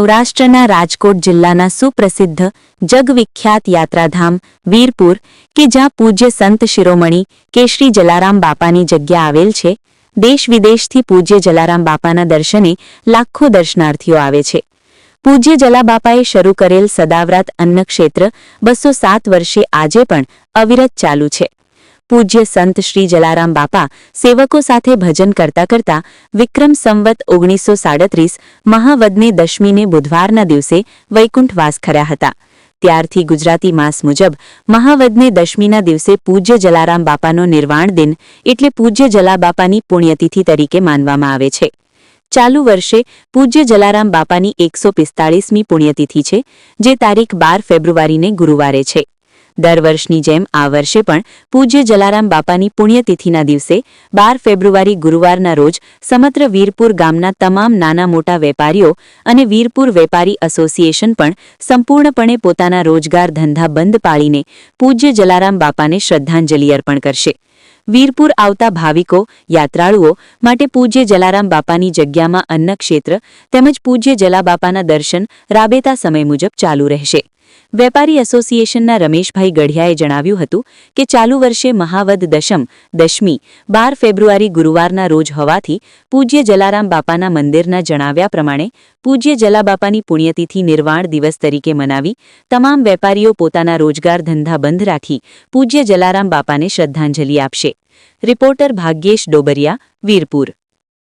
સૌરાષ્ટ્રના રાજકોટ જિલ્લાના સુપ્રસિદ્ધ જગવિખ્યાત યાત્રાધામ વીરપુર કે જ્યાં પૂજ્ય સંત શિરોમણી કેશરી જલારામ બાપાની જગ્યા આવેલ છે. દેશ વિદેશથી પૂજ્ય જલારામ બાપાના દર્શને લાખો દર્શનાર્થીઓ આવે છે. પૂજ્ય જલાબાપાએ શરૂ કરેલ સદાવ્રત અન્ન ક્ષેત્ર બસો સાત વર્ષે આજે પણ અવિરત ચાલુ છે. પૂજ્ય સંત શ્રી જલારામ બાપા સેવકો સાથે ભજન કરતા કરતા વિક્રમ સંવત ઓગણીસો સાડત્રીસ મહાવદને દશમીને બુધવારના દિવસે વૈકુંઠવાસ ખર્યા હતા. ત્યારથી ગુજરાતી માસ મુજબ મહાવદને દશમીના દિવસે પૂજ્ય જલારામ બાપાનો નિર્વાણ દિન એટલે પૂજ્ય જલાબાપાની પુણ્યતિથિ તરીકે માનવામાં આવે છે. ચાલુ વર્ષે પૂજ્ય જલારામ બાપાની એકસો પિસ્તાળીસમી પુણ્યતિથિ છે, જે તારીખ બાર ફેબ્રુઆરીને ગુરુવારે છે. દર વર્ષની જેમ આ વર્ષે પણ પૂજ્ય જલારામ બાપાની પુણ્યતિથિના દિવસે બાર ફેબ્રુઆરી ગુરુવારના રોજ સમગ્ર વીરપુર ગામના તમામ નાના મોટા વેપારીઓ અને વીરપુર વેપારી એસોસિએશન પણ સંપૂર્ણપણે પોતાના રોજગાર ધંધા બંધ પાળીને પૂજ્ય જલારામ બાપાને શ્રદ્ધાંજલિ અર્પણ કરશે. વીરપુર આવતા ભાવિકો, યાત્રાળુઓ માટે પૂજ્ય જલારામ બાપાની જગ્યામાં અન્ન ક્ષેત્ર તેમજ પૂજ્ય જલાબાપાના દર્શન રાબેતા સમય મુજબ ચાલુ રહેશે. વેપારી એસોસિએશનના રમેશભાઈ ગઢિયાએ જણાવ્યું હતું કે ચાલુ વર્ષે મહાવદ દશમ, દશમી, બાર ફેબ્રુઆરી ગુરુવારના રોજ હોવાથી પૂજ્ય જલારામ બાપાના મંદિરના જણાવ્યા પ્રમાણે પૂજ્ય જલાબાપાની પુણ્યતિથિ નિર્વાણ દિવસ તરીકે મનાવી તમામ વેપારીઓ પોતાના રોજગાર ધંધા બંધ રાખી પૂજ્ય જલારામ બાપાને શ્રદ્ધાંજલિ આપશે. રિપોર્ટર ભાગ્યેશ ડોબરિયા, વીરપુર.